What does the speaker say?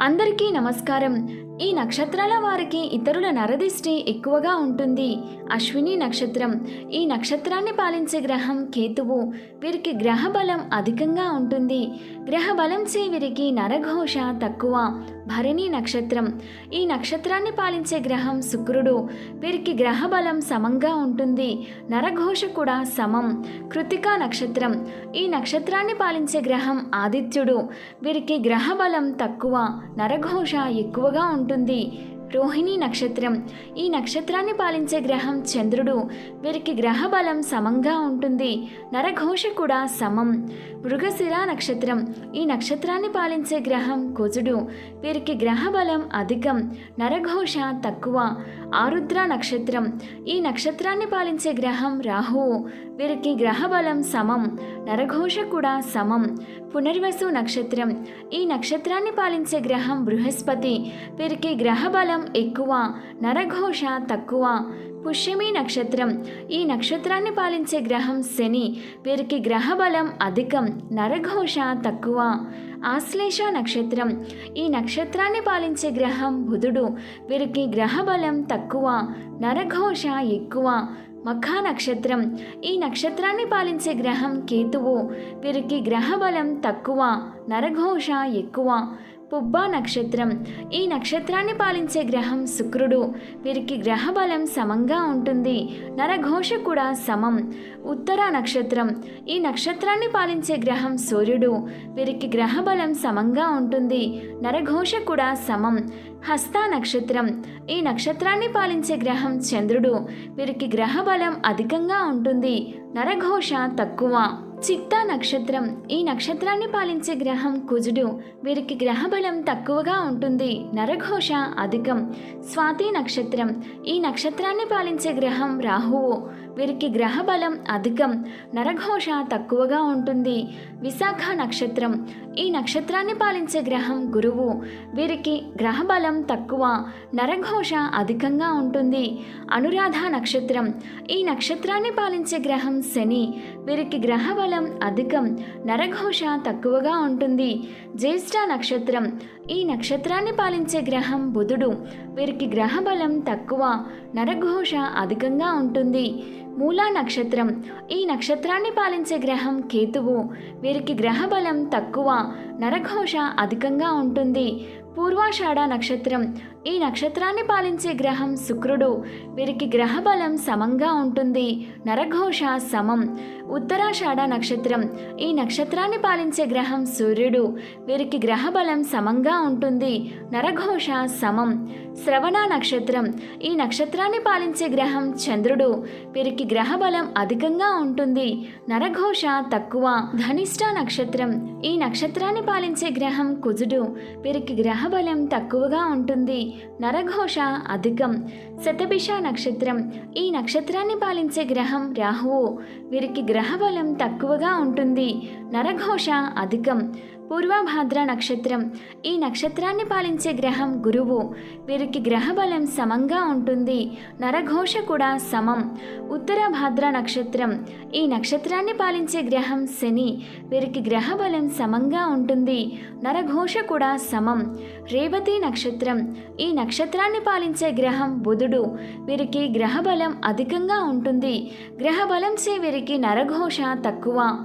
అందరికీ నమస్కారం. ఈ నక్షత్రాల వారికి ఇతరుల నరదిష్టి ఎక్కువగా ఉంటుంది. అశ్విని నక్షత్రం. ఈ నక్షత్రాన్ని పాలించే గ్రహం కేతువు. వీరికి గ్రహ బలం అధికంగా ఉంటుంది. గ్రహ బలంచే వీరికి నరఘోష తక్కువ. భరణి నక్షత్రం. ఈ నక్షత్రాన్ని పాలించే గ్రహం శుక్రుడు. వీరికి గ్రహ బలం సమంగా ఉంటుంది. నరఘోష కూడా సమం. కృతికా నక్షత్రం. ఈ నక్షత్రాన్ని పాలించే గ్రహం ఆదిత్యుడు. వీరికి గ్రహ బలం తక్కువ. నరఘోష ఎక్కువగా ఉంటుంది. ఉంటుంది. రోహిణి నక్షత్రం. ఈ నక్షత్రాన్ని పాలించే గ్రహం చంద్రుడు. వీరికి గ్రహ బలం సమంగా ఉంటుంది. నరఘోష కూడా సమం. మృగశిర నక్షత్రం. ఈ నక్షత్రాన్ని పాలించే గ్రహం కుజుడు. వీరికి గ్రహ బలం అధికం. నరఘోష తక్కువ. ఆరుద్ర నక్షత్రం. ఈ నక్షత్రాన్ని పాలించే గ్రహం రాహువు వీరికి గ్రహ బలం సమం. నరఘోష కూడా సమం. పునర్వసు నక్షత్రం. ఈ నక్షత్రాన్ని పాలించే గ్రహం బృహస్పతి. వీరికి గ్రహ బలం ఎక్కువ నరఘోష తక్కువ. పుష్యమి నక్షత్రం. ఈ నక్షత్రాన్ని పాలించే గ్రహం శని. వీరికి గ్రహ బలం అధికం నరఘోష తక్కువ. ఆశ్లేష నక్షత్రం. ఈ నక్షత్రాన్ని పాలించే గ్రహం బుధుడు. వీరికి గ్రహ బలం తక్కువ నరఘోష ఎక్కువ. మఖా నక్షత్రం. ఈ నక్షత్రాన్ని పాలించే గ్రహం కేతువు. వీరికి గ్రహ బలం తక్కువ నరఘోష ఎక్కువ. పుబ్బా నక్షత్రం. ఈ నక్షత్రాన్ని పాలించే గ్రహం శుక్రుడు. వీరికి గ్రహ బలం సమంగా ఉంటుంది. నరఘోష కూడా సమం. ఉత్తర నక్షత్రం. ఈ నక్షత్రాన్ని పాలించే గ్రహం సూర్యుడు. వీరికి గ్రహ బలం సమంగా ఉంటుంది. నరఘోష కూడా సమం. హస్త నక్షత్రం. ఈ నక్షత్రాన్ని పాలించే గ్రహం చంద్రుడు. వీరికి గ్రహ బలం అధికంగా ఉంటుంది. నరఘోష తక్కువ. చిత్తా నక్షత్రం. ఈ నక్షత్రాన్ని పాలించే గ్రహం కుజుడు. వీరికి గ్రహ బలం తక్కువగా ఉంటుంది. నరఘోష అధికం. స్వాతి నక్షత్రం. ఈ నక్షత్రాన్ని పాలించే గ్రహం రాహువు. వీరికి గ్రహ బలం అధికం నరఘోష తక్కువగా ఉంటుంది. విశాఖ నక్షత్రం. ఈ నక్షత్రాన్ని పాలించే గ్రహం గురువు. వీరికి గ్రహ బలం తక్కువ నరఘోష అధికంగా ఉంటుంది. అనురాధ నక్షత్రం. ఈ నక్షత్రాన్ని పాలించే గ్రహం శని. వీరికి గ్రహ బలం అధికం నరఘోష తక్కువగా ఉంటుంది. జ్యేష్ఠ నక్షత్రం. ఈ నక్షత్రాన్ని పాలించే గ్రహం బుధుడు. వీరికి గ్రహ బలం తక్కువ నరఘోష అధికంగా ఉంటుంది. మూలా నక్షత్రం. ఈ నక్షత్రాన్ని పాలించే గ్రహం కేతువు. వీరికి గ్రహ బలం తక్కువ. నరఘోష అధికంగా ఉంటుంది. పూర్వాషాఢ నక్షత్రం. ఈ నక్షత్రాన్ని పాలించే గ్రహం శుక్రుడు. వీరికి గ్రహ బలం సమంగా ఉంటుంది. నరఘోష సమం. ఉత్తరాషాఢ నక్షత్రం. ఈ నక్షత్రాన్ని పాలించే గ్రహం సూర్యుడు. వీరికి గ్రహ బలం సమంగా ఉంటుంది. నరఘోష సమం. శ్రవణ నక్షత్రం. ఈ నక్షత్రాన్ని పాలించే గ్రహం చంద్రుడు. వీరికి గ్రహ బలం అధికంగా ఉంటుంది. నరఘోష తక్కువ. ధనిష్ట నక్షత్రం. ఈ నక్షత్రాన్ని పాలించే గ్రహం కుజుడు. వీరికి గ్రహ బలం తక్కువగా ఉంటుంది. నరఘోష అధికం శతభిష నక్షత్రం. ఈ నక్షత్రాన్ని పాలించే గ్రహం రాహువు. వీరికి గ్రహ బలం తక్కువగా ఉంటుంది. నరఘోష అధికం పూర్వభాద్ర నక్షత్రం. ఈ నక్షత్రాన్ని పాలించే గ్రహం గురువు. వీరికి గ్రహ బలం సమంగా ఉంటుంది. నరఘోష కూడా సమం. ఉత్తర భాద్ర నక్షత్రం. ఈ నక్షత్రాన్ని పాలించే గ్రహం శని. వీరికి గ్రహ బలం సమంగా ఉంటుంది. నరఘోష కూడా సమం. రేవతి నక్షత్రం. ఈ నక్షత్రాన్ని పాలించే గ్రహం బుధుడు. వీరికి గ్రహ బలం అధికంగా ఉంటుంది. గ్రహ బలం చే వీరికి నరఘోష తక్కువ.